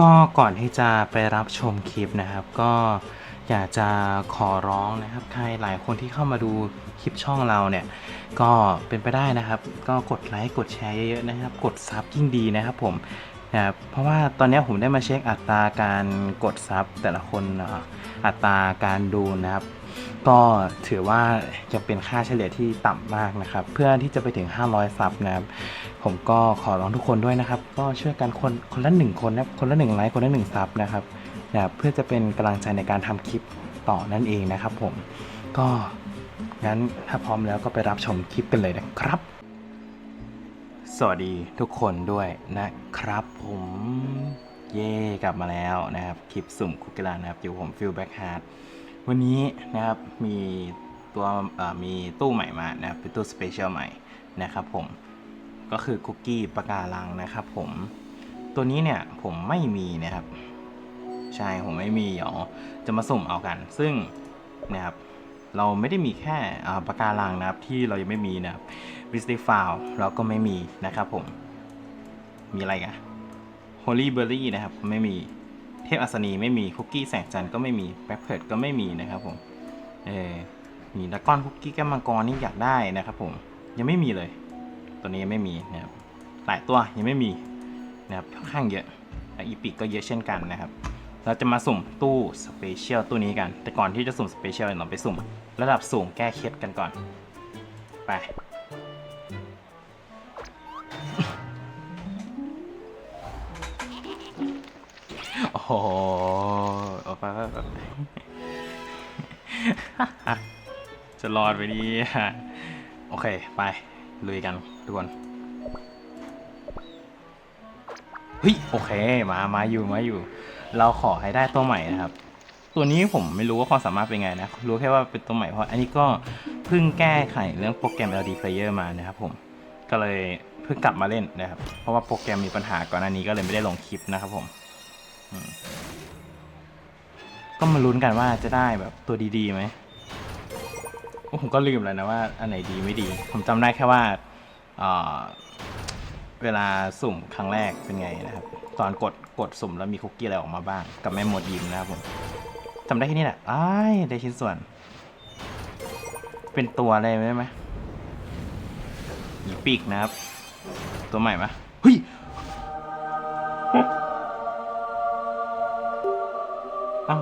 ก็ก่อนที่จะไปรับชมคลิปนะครับ ก็อยากจะขอร้องนะครับใครหลายคนที่เข้ามาดูคลิปช่องเราเนี่ย ก็เป็นไปได้นะครับ ก็กดไลค์กดแชร์เยอะๆนะครับ กดซับยิ่งดีนะครับผมนะครับเพราะว่าตอนนี้ผมได้มาเช็คอัตราการกดซับแต่ละคนอัตราการดูนะครับ ก็ถือว่ายังเป็นค่าเฉลี่ยที่ต่ำมากนะครับ เพื่อที่จะไปถึง 500ซับนะครับ ผมก็ขอร้องทุกคนด้วยนะครับ ก็ช่วยกันคนคนละหนึ่งคนนะคนละหนึ่งไลค์คนละหนึ่งซับนะครับนะเพื่อจะเป็นกำลังใจในการทำคลิปต่อนั่นเองนะครับ ผมก็งั้นถ้าพร้อมแล้วก็ไปรับชมคลิปกันเลยนะครับ สวัสดีทุกคนด้วยนะครับผมเย่กลับมาแล้วนะครับ คลิปสุ่มคุกกี้ลานนะครับอยู่ผมฟิลแบ็กฮาร์ดวันนี้นะครับมีตัวมีตู้ใหม่มานะครับเป็นตู้สเปเชียลใหม่นะครับผม ก็คือคุกกี้ปะการังนะครับผมตัวนี้เนี่ยผมไม่มีนะครับ ใช่ผมไม่มีเดี๋ยวจะมาสุ่มเอากัน ซึ่งนะครับเราไม่ได้มีแค่อ่าปะการังนะครับที่เรายังไม่มีนะครับวิสติฟาวเราก็ไม่มีนะครับผม มีอะไรกันโฮลี่เบอร์รี่นะครับไม่มีเทพอัศนีไม่มีคุกกี้แสงจันทร์ก็ไม่มีแบ็คเพิร์ดก็ไม่มีนะครับผมเออมีดักก้อนคุกกี้แก้วมังกรนี่อยากได้นะครับผมยังไม่มีเลย ตัวนี้ยังไม่มีนะครับหลายตัวยังไม่มีนะครับค่อนข้างเยอะและอีพิกก็เยอะเช่นกันนะครับ เราจะมาสุ่มตู้สเปเชียลตู้นี้กัน แต่ก่อนที่จะสุ่มสเปเชียลเราไปสุ่ม ระดับสูงแก้เคล็ดกันก่อน ไปโอ้โหเอาไปไปไปจะรอดไปดีโอเค ไป ลุยกัน ทุกคนเฮ้ยโอเคมามาอยู่มาอยู่ เราขอให้ได้ตัวใหม่นะครับ ตัวนี้ผมไม่รู้ว่าความสามารถเป็นไงนะ รู้แค่ว่าเป็นตัวใหม่เพราะอันนี้ก็เพิ่งแก้ไขเรื่องโปรแกรม LD Player มานะครับผมก็เลยเพิ่งกลับมาเล่นนะครับ เพราะว่าโปรแกรมมีปัญหาก่อนหน้านี้ก็เลยไม่ได้ลงคลิปนะครับผมก็มาลุ้นกันว่าจะได้แบบตัวดีๆไหมผมก็ลืมแล้วนะว่าอันไหนดีไม่ดี ผมจำได้แค่ว่า เวลาสุ่มครั้งแรกเป็นไงนะครับ ตอนกดกดสุ่มแล้วมีคุกกี้อะไรออกมาบ้าง กับแม่หมดยิ้มนะครับผมจำได้แค่นี้แหละอ้ายได้ชิ้นส่วน เป็นตัวอะไรได้ไหมหมีปีกนะครับ ตัวใหม่ปะเฮ้ยเอ้า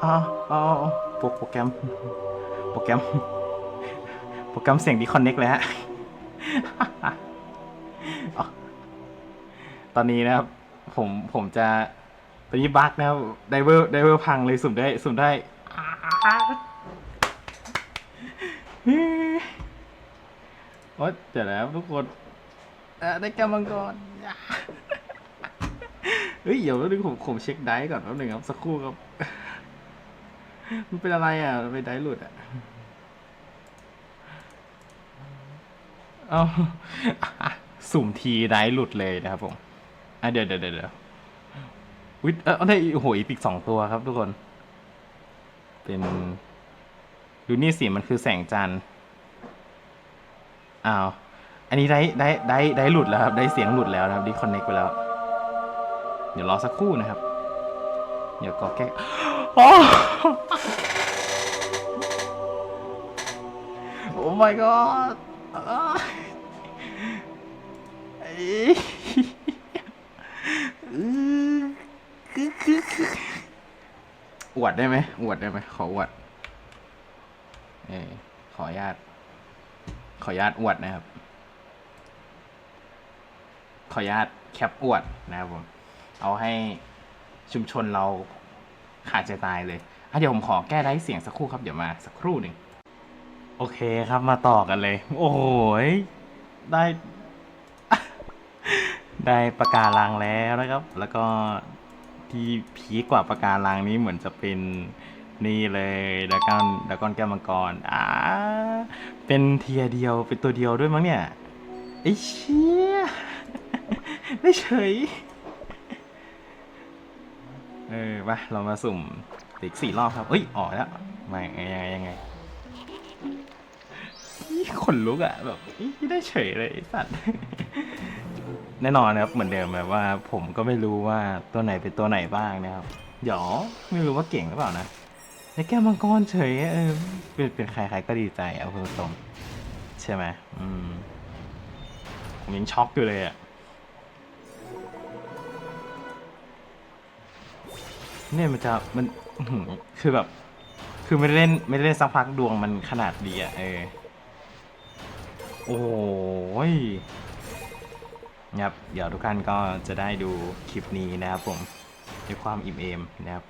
เอาเอาเอ้าโปรแกรม โปรแกรม รแกรมเสียงดีคอนเน็กเลยฮะอ๋อตอนนี้นะครับ ผมผมจะตอนนี้บั๊กนะครับไดเวอร์ไดเวอร์พังเลยสุ่มได้สุ่มได้ โอ๊ยเดี๋ยวแล้วทุกคนได้แก้มังกรเฮ้ยเดี๋ยวแป๊บนึงผมผมเช็คไดส์ก่อนแป๊บนึงครับ สักครู่ครับ มันเป็นอะไรอะมันเป็นไดส์หลุดอะ เอาสุ่มทีได้หลุดเลยนะครับผม อะเดี๋ยวเดี๋ยวเดี๋ยววิทเออได้โอ้โหอีพิกสองตัวครับทุกคน เป็นดูนี่สิมันคือแสงจันทร์อ้าว อันนี้ได้ได้ได้ได้หลุดแล้วครับ ได้เสียงหลุดแล้วนะครับดีคอนเน็กไปแล้ว เดี๋ยวรอสักครู่นะครับ เดี๋ยวก็แก้โอ้โอ้ my god อวดได้ไหมอวดได้ไหมขออวด เออขออนุญาต ขออนุญาตอวดนะครับ ขออนุญาตแคปอวดนะครับผมเอาให้ชุมชนเราขาดใจตายเลยอะเดี๋ยวผมขอแก้ได้เสียงสักครู่ครับ เดี๋ยวมาสักครู่หนึ่ง โอเคครับมาต่อกันเลย โอ้โหยได้ ได้ประกาศลังแล้วนะครับ แล้วก็ที่พีคกว่าประกาศลังนี้เหมือนจะเป็นนี่เลยดากอนดากอนแก้วมังกรอ่าเป็นเทียเดียวเป็นตัวเดียวด้วยมั้งเนี่ยไอ้เชี่ยได้เฉยเออไปเรามาสุ่มอีกสี่รอบครับเอ้ยออกแล้วมายังไงยังไงขนลุกอะแบบอีได้เฉยเลยสัตว์ แน่นอนนะครับเหมือนเดิมแบบว่าผมก็ไม่รู้ว่าตัวไหนเป็นตัวไหนบ้างนะครับเดี๋ยวไม่รู้ว่าเก่งหรือเปล่านะในแก้วมังกรเฉยเออเป็นเป็นใครใครก็ดีใจเอาพูดตรงใช่ไหมอืมผมยังช็อกอยู่เลยอะเนี่ยมันจะมันคือแบบ คือไม่ได้เล่นไม่ได้เล่นสักพักดวงมันขนาดดีอะเออ โอ้ย นะครับเดี๋ยวทุกท่านก็จะได้ดูคลิปนี้นะครับผมด้วยความอิ่มเอมนะครับ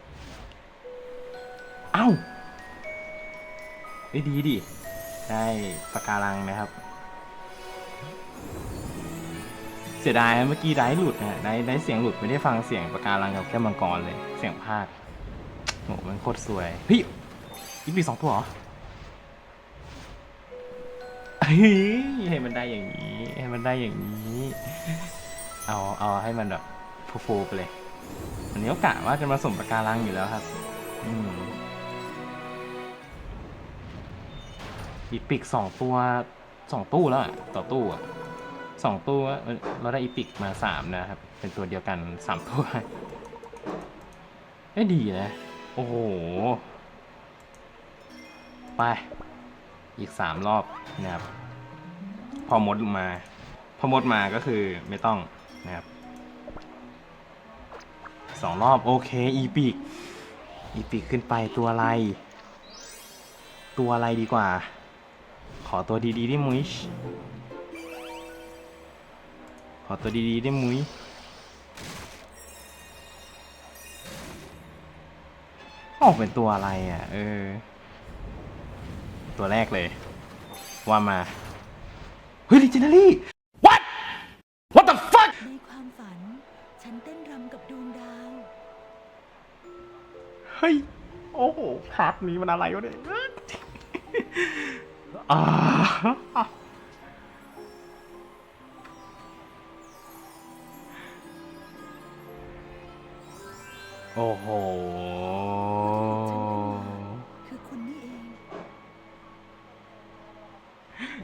เอ้าได้ยดีดิได้ปากการังนะครับ เสียดายเมื่อกี้ได้หลุดนะได้ได้เสียงหลุดไม่ได้ฟังเสียงปากการังกับแก้มังกรเลย เสียงภาคโหมันโคตรสวยเฮ้ยอีกปีสองตัวเหรอเฮ้ยให้มันได้อย่างนี้ให้มันได้อย่างนี้ เอาเอาให้มันแบบฟูๆไปเลยวันนี้ก็กะว่าจะมาสมปากการังอยู่แล้วครับ อืมอีปิกสองตัวสองตู้แล้วอะต่อตู้อะสองตู้เราได้อีปิกมาสามนะครับ เป็นตัวเดียวกันสามตัวไม่ดีนะ โอ้โห ไป อีกสามรอบนะครับ พอมดมา พอมดมาก็คือไม่ต้อง นะครับสองรอบโอเคอีปิกอีปิกขึ้นไปตัวอะไร ตัวอะไรดีกว่า ขอตัวดีๆได้มุ้ยขอตัวดีๆได้มุ้ยออกเป็นตัวอะไรอะ เออ ตัวแรกเลย ว่ามา เฮ้ยลิจินารี่ ฮ้ย โอ้โหพาร์ทนี้มันอะไรวะเนี่ยอ่าโอ้โห คือคุณนี่เอง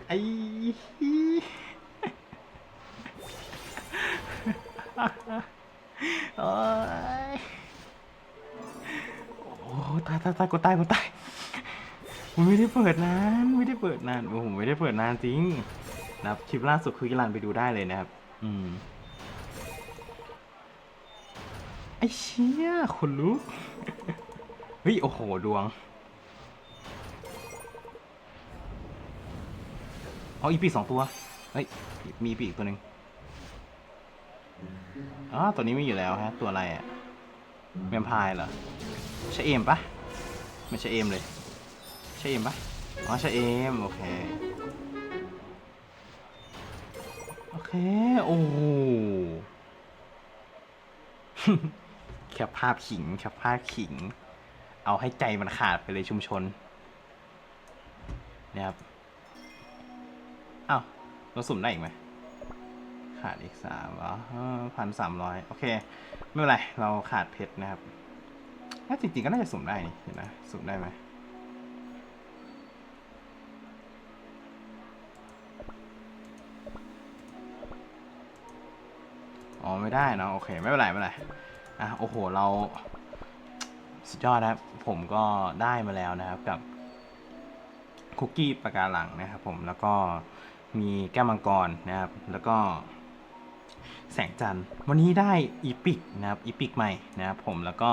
ไอ้โอ้ยโอ้ ตายตายตายกูตายกูตายผมไม่ได้เปิดนานไม่ได้เปิดนานโอ้ผมไม่ได้เปิดนานจริงนะครับคลิปล่าสุดคือกิรันไปดูได้เลยนะครับ อืมไอ้เชี่ยคนลุกเฮ้ยโอ้โหดวงเอาอีปีสองตัวเฮ้ยมีปีอีกตัวหนึ่งอ๋อตัวนี้ไมีอยู่แล้วฮะ ตัวอะไรอะแวมไพร์เหรอ ใช่เอมปะไม่ใช่เอมเลยใช่เอมปะอ๋อใช่เอมโอเคโอเคโอ้โหแคปภาพขิงแคปภาพขิง เอาให้ใจมันขาดไปเลยชุมชนนะครับอ้าวเราสุ่มได้อีกไหมขาดอีกสามเหรอพันสามร้อยโอเค ไม่เป็นไร เราขาดเพชรนะครับ ถ้าจริงๆก็น่าจะสุ่มได้นี่เห็นนะสุ่มได้ไหมอ๋อไม่ได้เนอะโอเค ไม่เป็นไรไม่เป็นไรอะโอ้โหเราสุดยอดนะครับ ผมก็ได้มาแล้วนะครับกับคุกกี้ปากการังนะครับผมแล้วก็มีแก้วมังกรนะครับ แล้วก็แสงจันทร์วันนี้ได้อีพิกนะครับอีพิกใหม่นะครับผมแล้วก็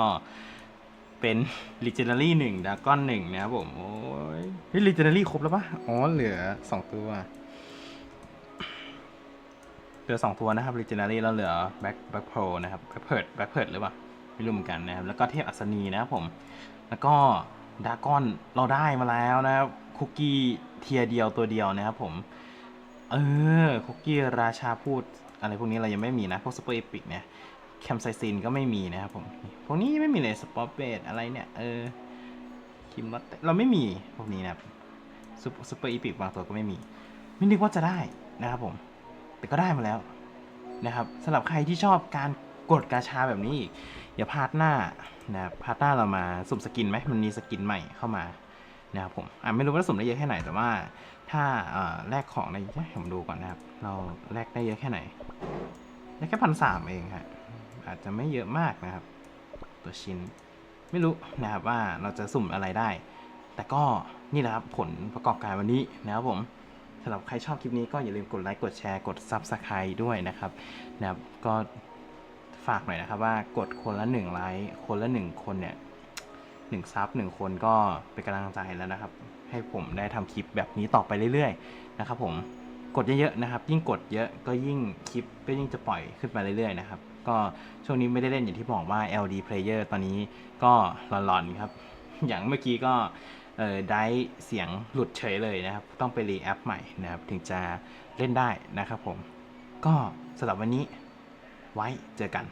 เป็น Legendary หนึ่งดาก้อนหนึ่งนะครับผม โอ้ยเฮ้ย Legendary ครบแล้วปะอ๋อ เหลือสองตัว เหลือสองตัวนะครับ Legendary แล้วเหลือ Back Back Pro นะครับ Back p e r d Back p e r d หรือเปล่า ไม่รู้เหมือนกันนะครับ แล้วก็เทพอัศนีนะครับผม แล้วก็ดาก้อนเราได้มาแล้วนะครับ คุกกี้เทียเดียวตัวเดียวนะครับผม เออ คุกกี้ราชาพูดอะไรพวกนี้เรายังไม่มีนะ พวกซูเปอร์เอพิกเนี่ย แคมไซซินก็ไม่มีนะครับผมพวกนี้ไม่มีเลยสปอร์เบดอะไรเนี่ย เออคิมลอตเตเราไม่มีพวกนี้นะครับซูเปอร์อีพิกบางตัวก็ไม่มี ไม่นึกว่าจะได้นะครับผม แต่ก็ได้มาแล้วนะครับสำหรับใครที่ชอบการกดกาชาแบบนี้อีกอย่าพลาดหน้านะครับพลาดหน้าเรามาสุ่มสกินไหมมันมีสกินใหม่เข้ามานะครับผมอะไม่รู้ว่าสุ่มได้เยอะแค่ไหนแต่ว่า ถ้าเอ่อแลกของในผมดูก่อนนะครับ เราแลกได้เยอะแค่ไหนได้แค่พันสามเองฮะ อาจจะไม่เยอะมากนะครับ ตัวชิ้นไม่รู้นะครับว่าเราจะสุ่มอะไรได้ แต่ก็นี่แหละครับผลประกอบการวันนี้นะครับผมสำหรับใครชอบคลิปนี้ก็อย่าลืมกดไลค์กดแชร์กด Subscribe ด้วยนะครับนะครับก็ฝากหน่อยนะครับว่ากดคนละหนึ่งไลค์คนละหนึ่งคนเนี่ยหนึ่งซับหนึ่งคนก็เป็นกำลังใจแล้วนะครับ ให้ผมได้ทำคลิปแบบนี้ต่อไปเรื่อยๆ นะครับผม กดเยอะๆนะครับ ยิ่งกดเยอะก็ยิ่งคลิปก็ยิ่งจะปล่อยขึ้นมาเรื่อยๆนะครับ ก็ช่วงนี้ไม่ได้เล่นอย่างที่บอกว่า LD Player ตอนนี้ก็หลอนๆครับ อย่างเมื่อกี้ก็เออได้เสียงหลุดเฉยเลยนะครับ ต้องไปรีแอปใหม่นะครับ ถึงจะเล่นได้นะครับผม ก็สำหรับวันนี้ไว้เจอกัน